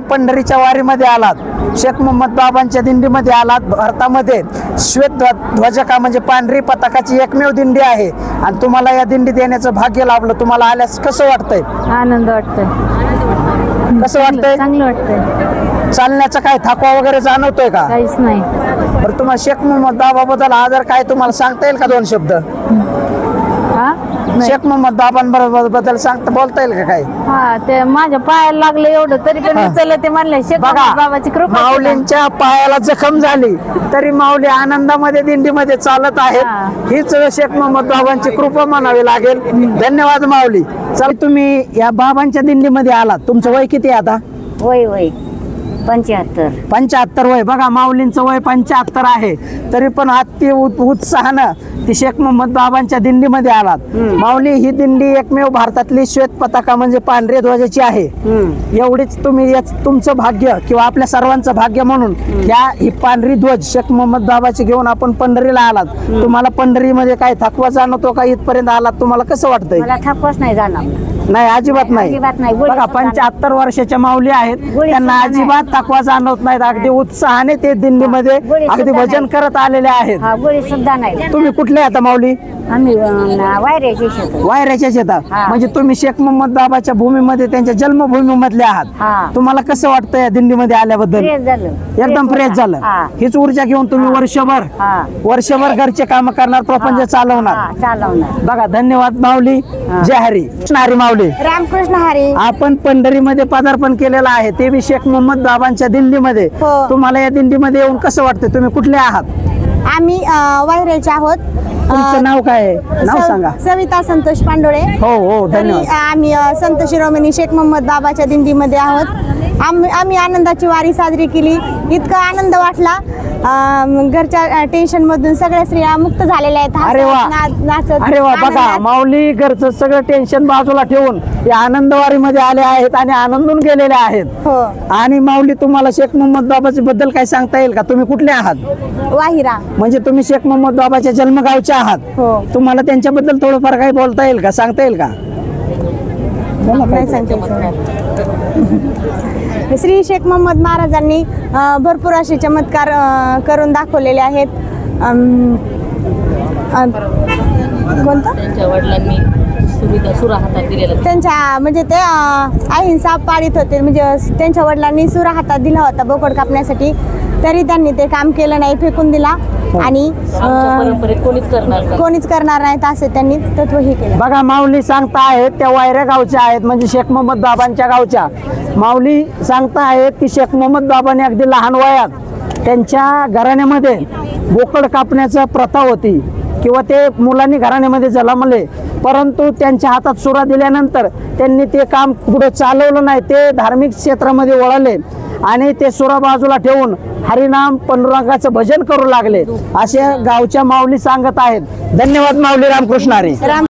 पंढरीच्या वारीमध्ये आलात. शेख मोहम्मद बाबांच्या दिंडीमध्ये आलात भारतामध्ये. श्वेत ध्व- ध्वजका म्हणजे पांढरी पताकाची एकमेव दिंडी आहे. आणि तुम्हाला या दिंडीत येण्याचं भाग्य लाभलं. तुम्हाला आल्यास कसं वाटतंय? आनंद वाटतोय. कसं वाटतंय? चांगलं वाटतंय. चालण्याचा काय थकवा वगैरे जाणवतोय का? काहीच नाही. बरं तुम्हाला शेख मोहम्मद बाबाबद्दल आदर काय तुम्हाला सांगता येईल का दोन शब्द? हा. शेख मोहम्मद बाबांबरोबरबद्दल सांगता बोलता येईल का काय हा ते माझ्या पायाला लागलं एवढं तरी पण चलत ते म्हणले शेख बघा बाबाची कृपा. माऊलींच्या पायाला जखम झाली तरी माऊली आनंदामध्ये दिंडीमध्ये चालत आहेत. हा. हीच शेख मोहम्मद बाबांची कृपा म्हणावी लागेल. धन्यवाद माऊली. चल तुम्ही या बाबांच्या दिंडीमध्ये आलात. तुमचं वय किती आहे आता? वय वय. पंच्याहत्तर. पंच्याहत्तर वय. बघा माऊलींचं वय पंच्याहत्तर आहे. तरी पण अति उत- उत्साहानं ती शेख मोहम्मद बाबांच्या दिंडीमध्ये आलात. माऊली ही दिंडी एकमेव भारतातली श्वेत पताका म्हणजे पांढरे ध्वजाची आहे. एवढीच तुम्ही तुमचं भाग्य किंवा आपल्या सर्वांचं भाग्य म्हणून या ही पांढरी ध्वज शेख मोहम्मद बाबाची घेऊन आपण पंढरीला आलात. तुम्हाला पंढरीमध्ये काय थकवा जाणवतो का? इथपर्यंत आलात तुम्हाला कसं वाटतंय? थकवाच नाही जाणार नाही अजिबात नाही अजिबात नाही. गोळी बघा सुद्धा पंच्याहत्तर वर्षाच्या माऊली आहेत. गोळी त्यांना सुद्धा नाही. अजिबात थकवा जाणवत नाहीत अगदी उत्साहाने ते दिंडीमध्ये गोळी अगदी सुद्धा भजन नाही. करत आलेले आहेत. हा गोळी सुद्धा नाही. तुम्ही कुठले आता माऊली? आम्ही अं, वायऱ्याचे शेत वायऱ्याच्या शेतात. हा. म्हणजे तुम्ही शेख मोहम्मद बाबाच्या भूमीमध्ये त्यांच्या जन्मभूमीमधले आहात. हा. तुम्हाला कसं वाटतं या दिंडीमध्ये आल्याबद्दल? फ्रेश झालं. एकदम फ्रेश झालं. हा. हीच ऊर्जा घेऊन तुम्ही वर्षभर हा. वर्षभर घरचे काम करणार प्रपंच चालवणार. हा चालवणार. बघा धन्यवाद माऊली. जय हरी. हरी माऊली. रामकृष्ण हरी. आपण पंढरीमध्ये पदार्पण केलेलं आहे. ते बी शेख मोहम्मद बाबांच्या दिंडीमध्ये. हो. तुम्हाला या दिंडीमध्ये येऊन कसं वाटतं तुम्ही कुठले आहात? आम्ही अ, वायऱ्याचे आहोत. तुमचं नाव काय आहे? नाव स- सांगा. सविता संतोष पांडोळे. हो हो तरी धन्यवाद. आम्ही अ, संत शिरोमणी शेख मोहम्मद बाबाच्या दिंडीमध्ये आहोत. आम्ही आम्ही आनंदाची वारी साजरी केली. इतका आनंद वाटला. घरच्या टेन्शन मधून सगळ्या स्त्रिया मुक्त झालेल्या आहेत. अरे वा. नाच- नाचत. अरे वा बघा आनंदात. माऊली घरचं सगळं टेन्शन बाजूला ठेवून या आनंदवारीमध्ये आले आहेत आणि आनंदून गेलेले आहेत. हो. आणि माऊली तुम्हाला शेख मोहम्मद बाबाच्या बद्दल काय सांगता येईल का? तुम्ही कुठले आहात? वाहिरा. म्हणजे तुम्ही शेख मोहम्मद बाबाच्या जन्मगावचे आहात. हो. तुम्हाला त्यांच्याबद्दल थोडंफार काही बोलता येईल का? सांगता येईल का? नाही. सांगते श्री शेख मोहम्मद महाराजांनी भरपूर असे चमत्कार करून दाखवलेले आहेत. कोणतं? त्यांच्या वडिलांनी सुरिता सुरा हातात दिलेला त्यांच्या म्हणजे ते अहिंसा पाळीत होते. म्हणजे त्यांच्या वडिलांनी सुरा हातात दिला होता बोकड कापण्यासाठी. तरी त्यांनी ते काम केलं नाही फेकून दिला. आणि आमच्या अ, परंपरेत कोणीच करणार नाही. कोणीच करणार नाहीत असे त्यांनी तत्व हे केलं. बघा माऊली सांगता आहेत त्या वायऱ्या गावच्या आहेत म्हणजे शेख मोहम्मद बाबांच्या गावच्या. माऊली सांगता आहेत की शेख मोहम्मद बाबांनी अगदी लहान वयात त्यांच्या घराण्यामध्ये बोकड कापण्याचा प्रथा होती. किंवा ते मुलांनी घराण्यामध्ये जन्मले परंतु त्यांच्या हातात सुरा दिल्यानंतर त्यांनी ते काम पुढे चालवलं नाही. ते धार्मिक क्षेत्रामध्ये वळले. आणि ते सुरा बाजूला ठेवून हरिनाम पंडुरंगाचं भजन करू लागले. असे गावच्या माऊली सांगत आहेत. धन्यवाद माऊली रामकृष्ण हरी राम